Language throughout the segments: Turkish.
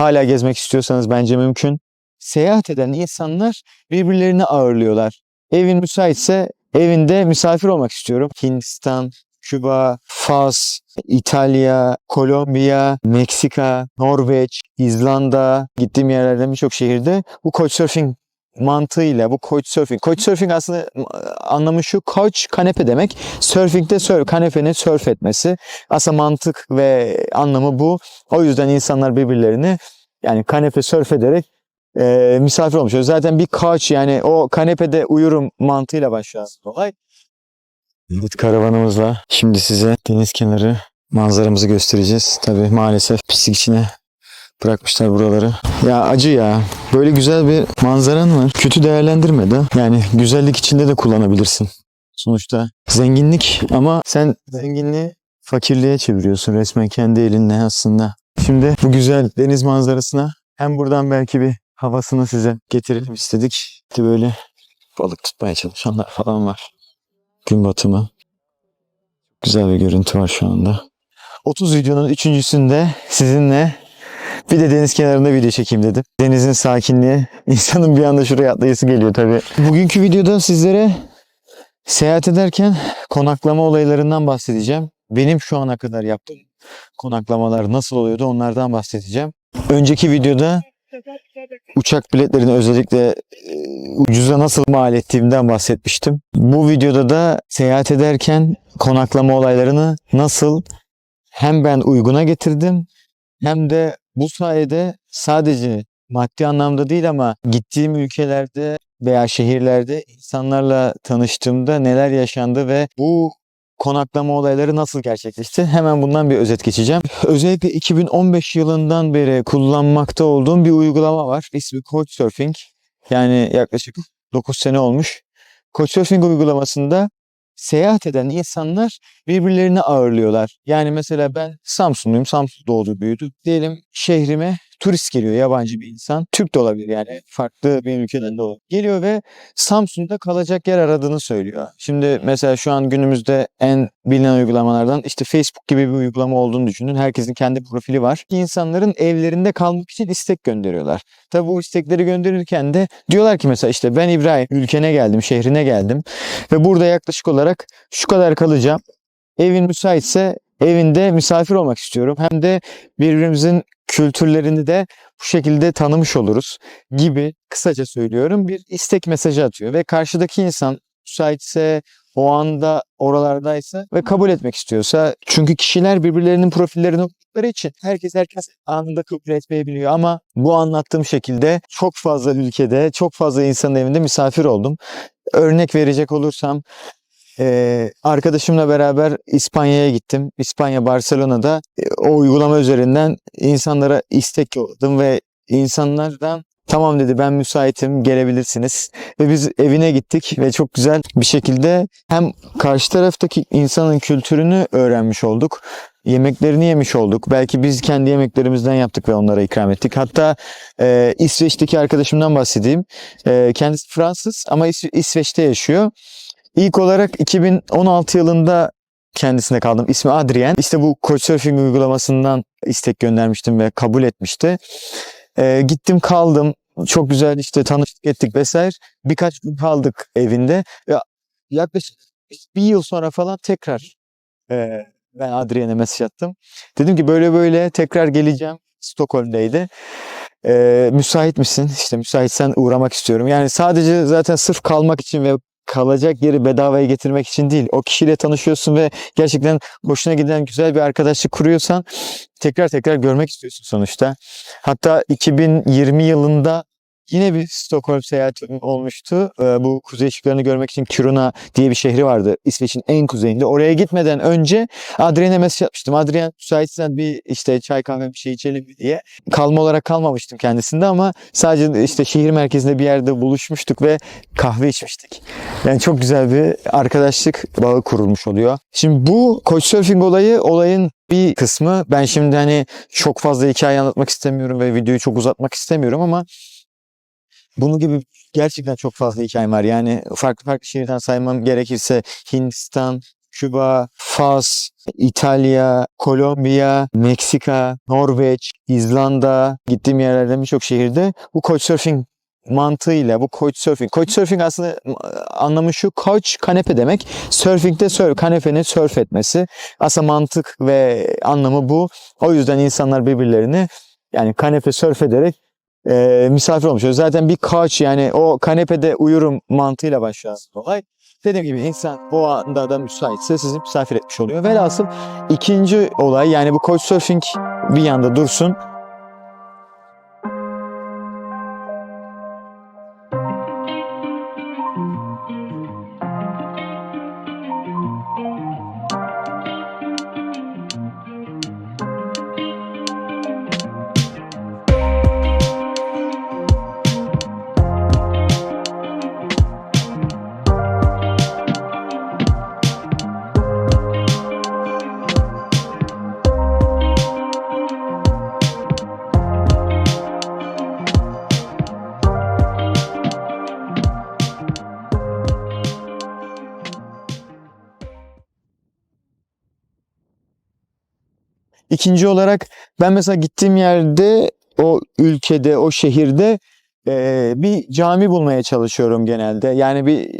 hala gezmek istiyorsanız bence mümkün. Seyahat eden insanlar birbirlerini ağırlıyorlar. Evin müsaitse evinde misafir olmak istiyorum. Hindistan, Küba, Fas, İtalya, Kolombiya, Meksika, Norveç, İzlanda gittiğim yerlerden birçok şehirde bu couchsurfing mantığıyla bu couchsurfing. Couchsurfing aslında anlamı şu couch kanepe demek. Surfing de surf, kanepenin surf etmesi. Aslında mantık ve anlamı bu. O yüzden insanlar birbirlerini yani kanepe surf ederek e, misafir olmuş. Zaten bir couch yani o kanepede uyurum mantığıyla başlayan olay. Evet karavanımızla şimdi size deniz kenarı manzaramızı göstereceğiz. Tabii maalesef pislik içine bırakmışlar buraları. Ya acı ya. Böyle güzel bir manzaran var. Kötü değerlendirme de. Yani güzellik içinde de kullanabilirsin. Sonuçta zenginlik ama sen zenginliği fakirliğe çeviriyorsun resmen kendi elinle aslında. Şimdi bu güzel deniz manzarasına hem buradan belki bir havasını size getirelim istedik. İşte böyle balık tutmaya çalışanlar falan var. Gün batımı. Güzel bir görüntü var şu anda. 30 videonun üçüncüsünde sizinle bir de deniz kenarında video çekeyim dedim. Denizin sakinliği insanın bir anda şuraya atlayası geliyor tabii. Bugünkü videoda sizlere seyahat ederken konaklama olaylarından bahsedeceğim. Benim şu ana kadar yaptığım konaklamalar nasıl oluyordu onlardan bahsedeceğim. Önceki videoda uçak biletlerini özellikle e, ucuza nasıl mal ettiğimden bahsetmiştim. Bu videoda da seyahat ederken konaklama olaylarını nasıl hem ben uyguna getirdim hem de bu sayede sadece maddi anlamda değil ama gittiğim ülkelerde veya şehirlerde insanlarla tanıştığımda neler yaşandı ve bu konaklama olayları nasıl gerçekleşti? Hemen bundan bir özet geçeceğim. Özellikle 2015 yılından beri kullanmakta olduğum bir uygulama var. İsmi Couchsurfing. Yani yaklaşık 9 sene olmuş. Couchsurfing uygulamasında seyahat eden insanlar birbirlerini ağırlıyorlar. Yani mesela ben Samsunluyum. Samsun doğdu büyüdü. Diyelim şehrime turist geliyor yabancı bir insan. Türk de olabilir yani farklı bir ülkeden de olabilir. Geliyor ve Samsun'da kalacak yer aradığını söylüyor. Şimdi mesela şu an günümüzde en bilinen uygulamalardan işte Facebook gibi bir uygulama olduğunu düşünün. Herkesin kendi profili var. İnsanların evlerinde kalmak için istek gönderiyorlar. Tabi bu istekleri gönderirken de diyorlar ki mesela işte ben İbrahim ülkene geldim, şehrine geldim ve burada yaklaşık olarak şu kadar kalacağım. Evin müsaitse evinde misafir olmak istiyorum. Hem de birbirimizin kültürlerini de bu şekilde tanımış oluruz gibi kısaca söylüyorum. Bir istek mesajı atıyor ve karşıdaki insan müsaitse o anda oralardaysa ve kabul etmek istiyorsa çünkü kişiler birbirlerinin profillerini okudukları için herkes herkes anında kabul etmeyebiliyor. Ama bu anlattığım şekilde çok fazla ülkede çok fazla insanın evinde misafir oldum. Örnek verecek olursam ee, arkadaşımla beraber İspanya'ya gittim. İspanya Barcelona'da e, o uygulama üzerinden insanlara istek yolladım ve insanlardan tamam dedi ben müsaitim gelebilirsiniz. Ve biz evine gittik ve çok güzel bir şekilde hem karşı taraftaki insanın kültürünü öğrenmiş olduk. Yemeklerini yemiş olduk. Belki biz kendi yemeklerimizden yaptık ve onlara ikram ettik. Hatta e, İsveç'teki arkadaşımdan bahsedeyim. E, kendisi Fransız ama İs- İsveç'te yaşıyor. İlk olarak 2016 yılında kendisine kaldım. İsmi Adrien. İşte bu Couchsurfing uygulamasından istek göndermiştim ve kabul etmişti. Ee, gittim kaldım. Çok güzel işte tanıştık ettik vesaire. Birkaç gün kaldık evinde. Ve yaklaşık bir yıl sonra falan tekrar e, ben Adrien'e mesaj attım. Dedim ki böyle böyle tekrar geleceğim. Stockholm'deydi. Ee, müsait misin? İşte müsaitsen uğramak istiyorum. Yani sadece zaten sırf kalmak için ve kalacak yeri bedavaya getirmek için değil. O kişiyle tanışıyorsun ve gerçekten hoşuna giden güzel bir arkadaşlık kuruyorsan tekrar tekrar görmek istiyorsun sonuçta. Hatta 2020 yılında yine bir Stockholm seyahatim olmuştu. Ee, bu kuzey ışıklarını görmek için Kiruna diye bir şehri vardı. İsveç'in en kuzeyinde. Oraya gitmeden önce Adrien'e mesaj atmıştım. Adrien müsaitsen bir işte çay kahve bir şey içelim diye. Kalma olarak kalmamıştım kendisinde ama sadece işte şehir merkezinde bir yerde buluşmuştuk ve kahve içmiştik. Yani çok güzel bir arkadaşlık bağı kurulmuş oluyor. Şimdi bu Couchsurfing olayı olayın bir kısmı. Ben şimdi hani çok fazla hikaye anlatmak istemiyorum ve videoyu çok uzatmak istemiyorum ama bunun gibi gerçekten çok fazla hikayem var. Yani farklı farklı şehirden saymam gerekirse Hindistan, Küba, Fas, İtalya, Kolombiya, Meksika, Norveç, İzlanda gittiğim yerlerden birçok şehirde bu couchsurfing mantığıyla bu couchsurfing. Couchsurfing aslında anlamı şu couch kanepe demek. Surfing de surf, kanepenin surf etmesi. Aslında mantık ve anlamı bu. O yüzden insanlar birbirlerini yani kanepe surf ederek e, misafir olmuş. Zaten bir couch yani o kanepede uyurum mantığıyla başlayan olay. Dediğim gibi insan o anda da müsaitse sizi misafir etmiş oluyor. Velhasıl ikinci olay yani bu couchsurfing bir yanda dursun. İkinci olarak ben mesela gittiğim yerde o ülkede, o şehirde eee, bir cami bulmaya çalışıyorum genelde. Yani bir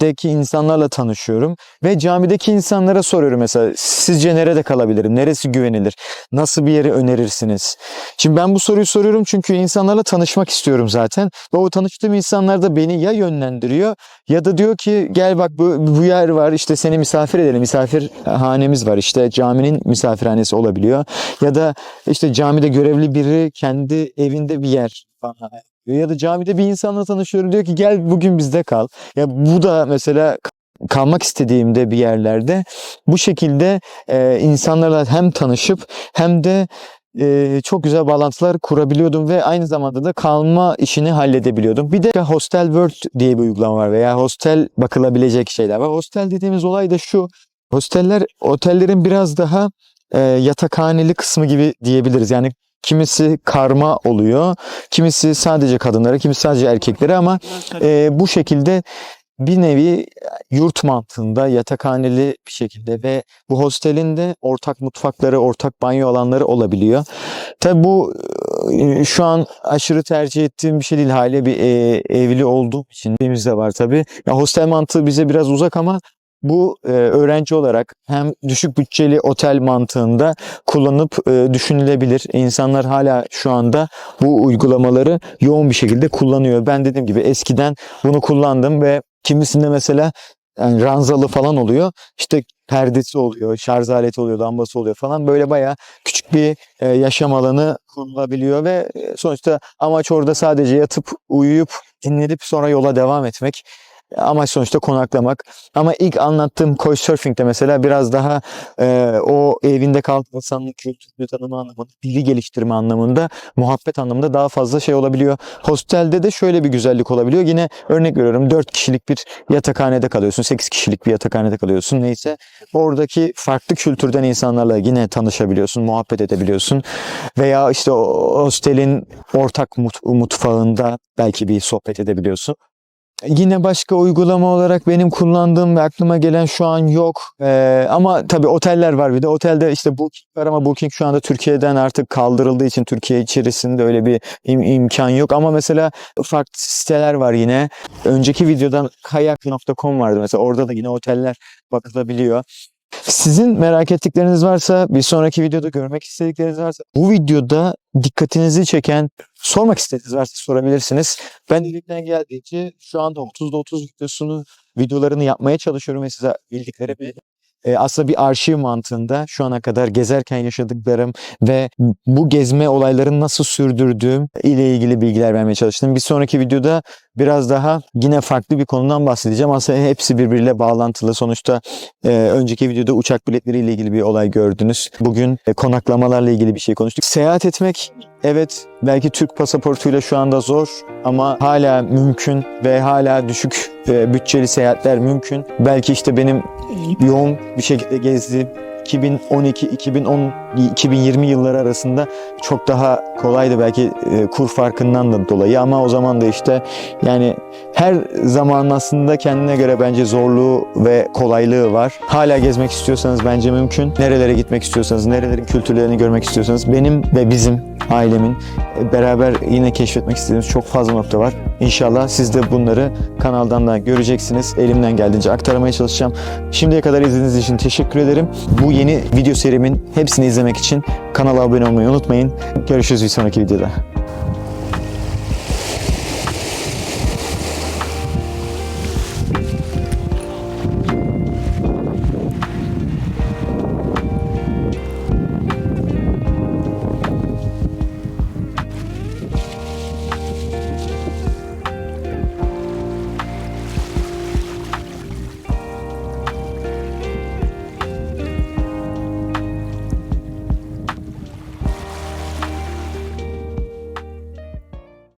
camideki insanlarla tanışıyorum ve camideki insanlara soruyorum mesela sizce nerede kalabilirim? Neresi güvenilir? Nasıl bir yeri önerirsiniz? Şimdi ben bu soruyu soruyorum çünkü insanlarla tanışmak istiyorum zaten. Ve o tanıştığım insanlar da beni ya yönlendiriyor ya da diyor ki gel bak bu, bu yer var işte seni misafir edelim. Misafirhanemiz var işte caminin misafirhanesi olabiliyor. Ya da işte camide görevli biri kendi evinde bir yer. Ya da camide bir insanla tanışıyorum diyor ki gel bugün bizde kal. Ya bu da mesela kalmak istediğimde bir yerlerde bu şekilde e, insanlarla hem tanışıp hem de e, çok güzel bağlantılar kurabiliyordum ve aynı zamanda da kalma işini halledebiliyordum. Bir de Hostel World diye bir uygulama var veya hostel bakılabilecek şeyler var. Hostel dediğimiz olay da şu. Hosteller otellerin biraz daha e, yatakhaneli kısmı gibi diyebiliriz. Yani kimisi karma oluyor, kimisi sadece kadınlara, kimisi sadece erkeklere ama e, bu şekilde bir nevi yurt mantığında yatakhaneli bir şekilde ve bu hostelin de ortak mutfakları, ortak banyo alanları olabiliyor. Tabi bu e, şu an aşırı tercih ettiğim bir şey değil. Hale bir e, evli olduğum için de var tabi. Ya hostel mantığı bize biraz uzak ama bu e, öğrenci olarak hem düşük bütçeli otel mantığında kullanıp e, düşünülebilir. İnsanlar hala şu anda bu uygulamaları yoğun bir şekilde kullanıyor. Ben dediğim gibi eskiden bunu kullandım ve kimisinde mesela yani ranzalı falan oluyor. İşte perdesi oluyor, şarj aleti oluyor, lambası oluyor falan. Böyle bayağı küçük bir e, yaşam alanı kurulabiliyor ve e, sonuçta amaç orada sadece yatıp uyuyup dinlenip sonra yola devam etmek. Amaç sonuçta konaklamak. Ama ilk anlattığım Couchsurfing'de mesela biraz daha e, o evinde kalan insanın kültürünü tanıma anlamında, dili geliştirme anlamında, muhabbet anlamında daha fazla şey olabiliyor. Hostelde de şöyle bir güzellik olabiliyor. Yine örnek veriyorum 4 kişilik bir yatakhanede kalıyorsun, 8 kişilik bir yatakhanede kalıyorsun neyse. Oradaki farklı kültürden insanlarla yine tanışabiliyorsun, muhabbet edebiliyorsun. Veya işte o hostelin ortak mut- mutfağında belki bir sohbet edebiliyorsun. Yine başka uygulama olarak benim kullandığım ve aklıma gelen şu an yok. Ee, ama tabii oteller var bir de. Otelde işte Booking var ama Booking şu anda Türkiye'den artık kaldırıldığı için Türkiye içerisinde öyle bir im- imkan yok. Ama mesela farklı siteler var yine. Önceki videodan kayak.com vardı mesela. Orada da yine oteller bakılabiliyor. Sizin merak ettikleriniz varsa, bir sonraki videoda görmek istedikleriniz varsa, bu videoda dikkatinizi çeken, sormak istediğiniz varsa sorabilirsiniz. Ben elimden geldiğince şu anda 30'da 30 videosunu, videolarını yapmaya çalışıyorum ve size bildiklerimi e, aslında bir arşiv mantığında şu ana kadar gezerken yaşadıklarım ve bu gezme olaylarını nasıl sürdürdüğüm ile ilgili bilgiler vermeye çalıştım. Bir sonraki videoda biraz daha yine farklı bir konudan bahsedeceğim. Aslında hepsi birbiriyle bağlantılı. Sonuçta e, önceki videoda uçak biletleri ile ilgili bir olay gördünüz. Bugün e, konaklamalarla ilgili bir şey konuştuk. Seyahat etmek evet belki Türk pasaportuyla şu anda zor ama hala mümkün ve hala düşük e, bütçeli seyahatler mümkün. Belki işte benim yoğun bir şekilde gezdiğim 2012, 2010, 2020 yılları arasında çok daha kolaydı belki e, kur farkından da dolayı ama o zaman da işte yani her zaman aslında kendine göre bence zorluğu ve kolaylığı var. Hala gezmek istiyorsanız bence mümkün. Nerelere gitmek istiyorsanız, nerelerin kültürlerini görmek istiyorsanız benim ve bizim ailemin e, beraber yine keşfetmek istediğimiz çok fazla nokta var. İnşallah siz de bunları kanaldan da göreceksiniz. Elimden geldiğince aktarmaya çalışacağım. Şimdiye kadar izlediğiniz için teşekkür ederim. Bu yeni video serimin hepsini izlemek için kanala abone olmayı unutmayın. Görüşürüz bir sonraki videoda.